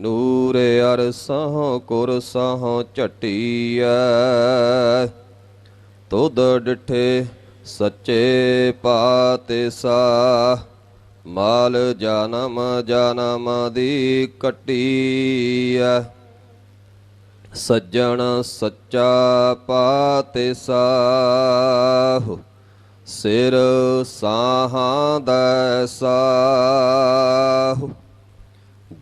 ਨੂਰ ਅਰਸਹੁ ਕੁਰਸਹੁ ਝਟੀਐ। ਤੁਧ ਡਿਠੇ ਸੱਚੇ ਪਾਤੇ ਸਾ ਮਾਲ ਜਨਮ ਜਨਮ ਦੀ ਕਟੀਐ। ਸੱਜਣ ਸੱਚਾ ਪਾਤੇ ਸਾਹੁ ਸਿਰ ਸਾਹਾਂ ਦਾ ਸਾਹੁ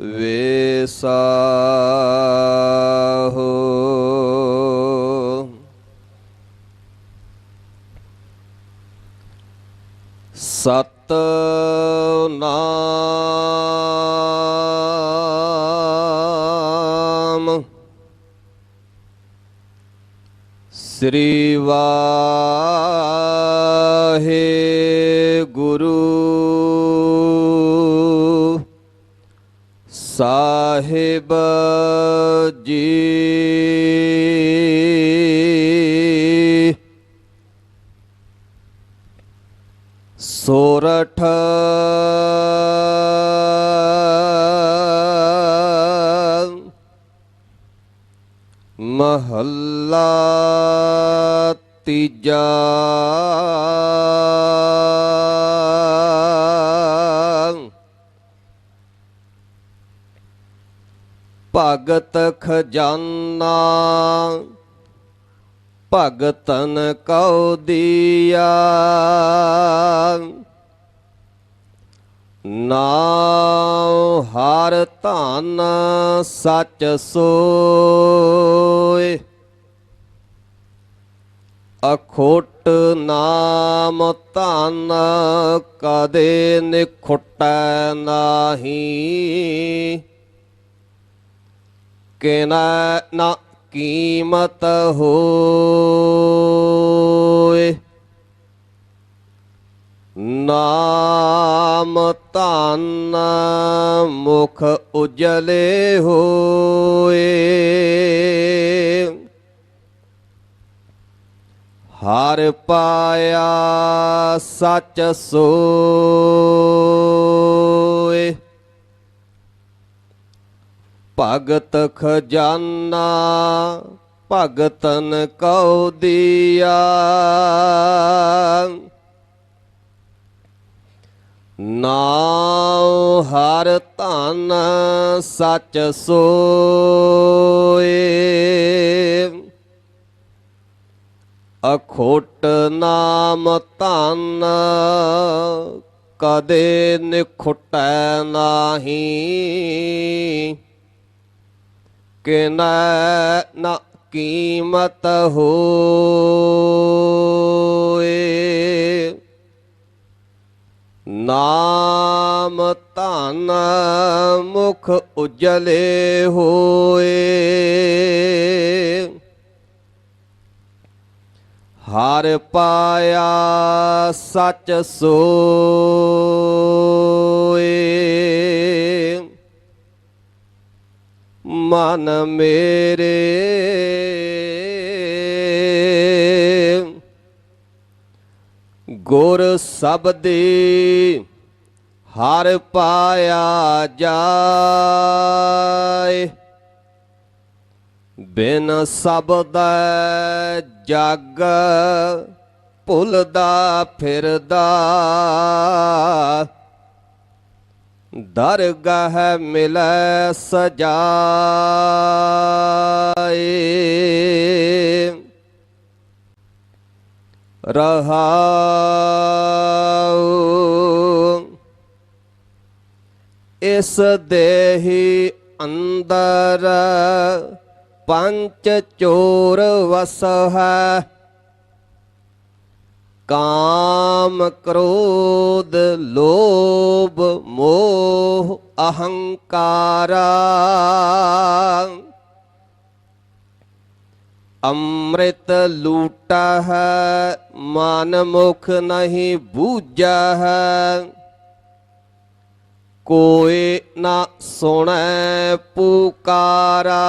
ਵੇਸਾਹੁ। ਸਤ ਨਾਮ ਸ੍ਰੀ ਵਾਹਿਗੁਰੂ। ਸਾਹਿਬ ਜੀ ਸੋਰਠ ਮਹੱਲਾ ਤੀਜਾ ਭਗਤ ਖਜ਼ਾਨਾ, ਭਗਤਨ ਕਉ ਦੀਆ। ਨਾਉ ਹਰ ਧਨ ਸੱਚ ਸੋਏ। ਅਖੋਟ ਨਾਮ ਧਨ ਕਦੇ ਨਿਖੁਟੈ ਨਾਹੀ। ਕਿਨਾ ਨਾ ਕੀਮਤ ਹੋਏ। ਨਾਮ ਧਨ ਮੁਖ ਉਜਲੇ ਹੋਏ। ਹਰ ਪਾਇਆ ਸੱਚ ਸੋ ਭਗਤ ਖਜ਼ਾਨਾ, ਭਗਤਨ ਕਉ ਦੀਆ। ਨਾਉ ਹਰ ਧਨ ਸੱਚ ਸੋਏ। ਅਖੋਟ ਨਾਮ ਧਨ ਕਦੇ ਨਿਖੁਟੈ ਨਾਹੀ। ਕਿਨੈ ਨਾ ਕੀਮਤ ਹੋਏ। ਨਾਮ ਧਨ ਮੁਖ ਉਜਲੇ ਹੋਏ। ਹਰ ਪਾਇਆ ਸੱਚ ਸੋ ਮਨ ਮੇਰੇ। ਗੁਰ ਸਬਦੀ ਹਰ ਪਾਇਆ ਜਾਏ। ਬਿਨ ਸਬਦ ਜਗ ਭੁੱਲਦਾ ਫਿਰਦਾ। ਦਰਗਾਹ ਮਿਲੈ ਸਜਾਏ। ਰਹਾਉ ਇਸ ਦੇਹੀ ਅੰਦਰ ਪੰਚ ਚੋਰ ਵਸ ਹੈ ਕਾਮ ਕ੍ਰੋਧ ਲੋਭ ਮੋਹ ਅਹੰਕਾਰਾ। ਅੰਮ੍ਰਿਤ ਲੂਟਾ ਹੈ, ਮਨ ਮੁਖ ਨਹੀਂ ਬੂਝਾ ਹੈ। ਕੋਈ ਨਾ ਸੁਣੈ ਪੁਕਾਰਾ।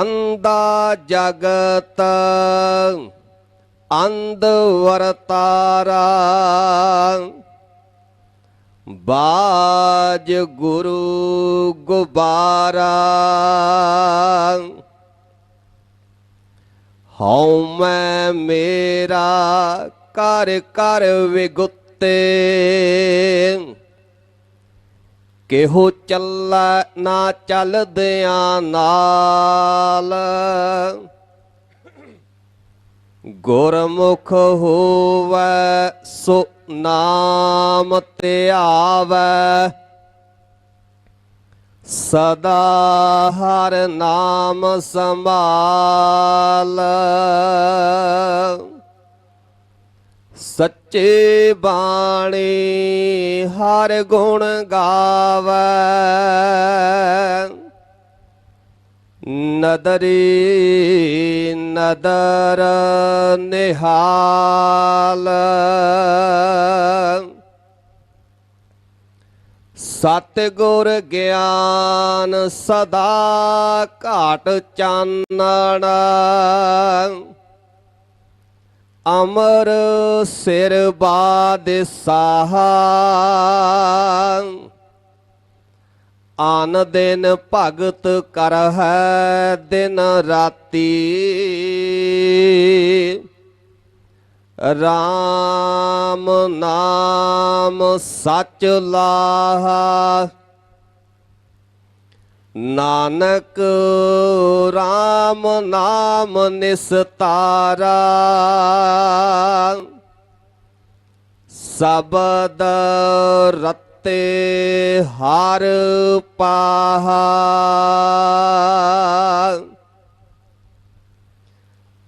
ਅੰਦਾ ਜਗਤ ਅੰਧ ਵਰਤਾਰਾ। ਬਾਜ ਗੁਰੂ ਗੁਬਾਰਾ। ਹਉ ਮੈਂ ਮੇਰਾ ਕਰ ਕਰ ਵਿਗੁੱਤੇ। ਕਿਹੋ ਚੱਲਾ ਨਾ ਚੱਲਦਿਆਂ ਨਾਲ? ਗੁਰਮੁਖ ਹੋਵੈ, ਸੋ ਨਾਮ ਧਿਆਵੈ ਸਦਾ ਹਰ ਨਾਮ ਸੰਭਾਲ। ਸੱਚੇ ਬਾਣੀ ਹਰ ਗੁਣ ਗਾਵੈ। ਨਦਰੀ ਨਦਰ ਨਿਹਾਲ। ਸਤ ਗੁਰ ਗਿਆਨ ਸਦਾ ਘਾਟ ਚਾਨਣਾ। ਅਮਰ ਸਿਰ ਬਾਦ ਆਨ ਦਿਨ ਭਗਤ ਕਰਹਿ ਦਿਨ ਰਾਤੀ। RAM ਨਾਮ ਸਚ ਲਾਹਾ। ਨਾਨਕ RAM ਨਾਮ ਨਿਸਤਾਰਾ। ਸਬਦ ਰਤੇ ਹਰ ਪਾਹਾ।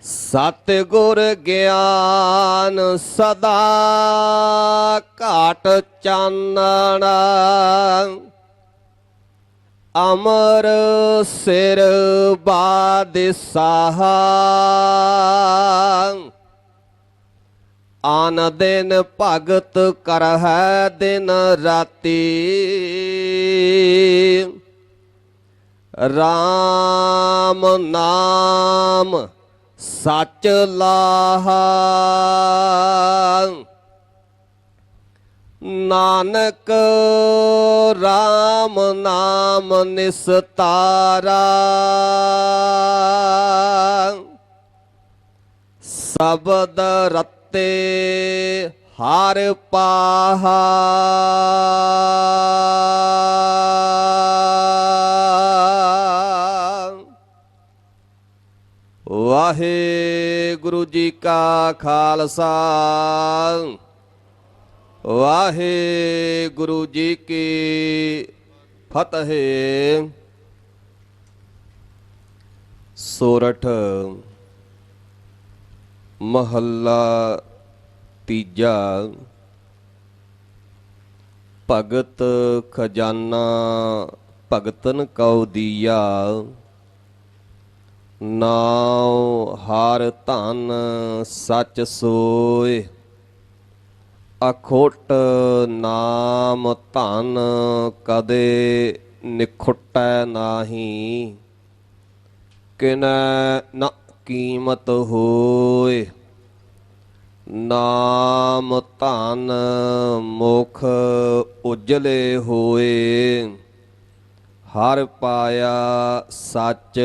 ਸਤ ਗੁਰ ਗਿਆਨ ਸਦਾ ਘਾਟ ਚਾਨਣਾ। ਅਮਰ ਸਿਰ ਬਾਦ ਆਨ ਦਿਨ ਭਗਤ ਕਰਹਿ ਦਿਨ ਰਾਤੀ। RAM ਨਾਮ ਸੱਚ ਲਾਹਾ। ਨਾਨਕ RAM ਨਾਮ ਨਿਸਤਾਰਾ। ਸਬਦ ਰਤੇ ਹਰ ਪਾਹਾ। ਵਾਹਿਗੁਰੂ ਜੀ ਕਾ ਖਾਲਸਾ। ਵਾਹਿਗੁਰੂ ਜੀ ਕੀ ਫਤਿਹ। ਸੋਰਠ ਮਹੱਲਾ ਤੀਜਾ। ਭਗਤ ਖਜ਼ਾਨਾ ਭਗਤਨ ਕਉ ਦੀਆ। ਨਾਉ ਹਰ ਧਨ ਸਚ ਸੋਏ। ਅਖੋਟ ਨਾਮ ਧਨ ਕਦੇ ਨਿਖੁਟੈ ਨਾਹੀ, ਕਿਨੈ ਨ ਕੀਮਤ ਹੋਏ ਨਾਮ ਧਨ ਮੁਖ ਉਜਲੇ ਹੋਏ ਹਰ ਪਾਇਆ ਸੱਚ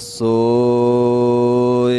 ਸੋਏ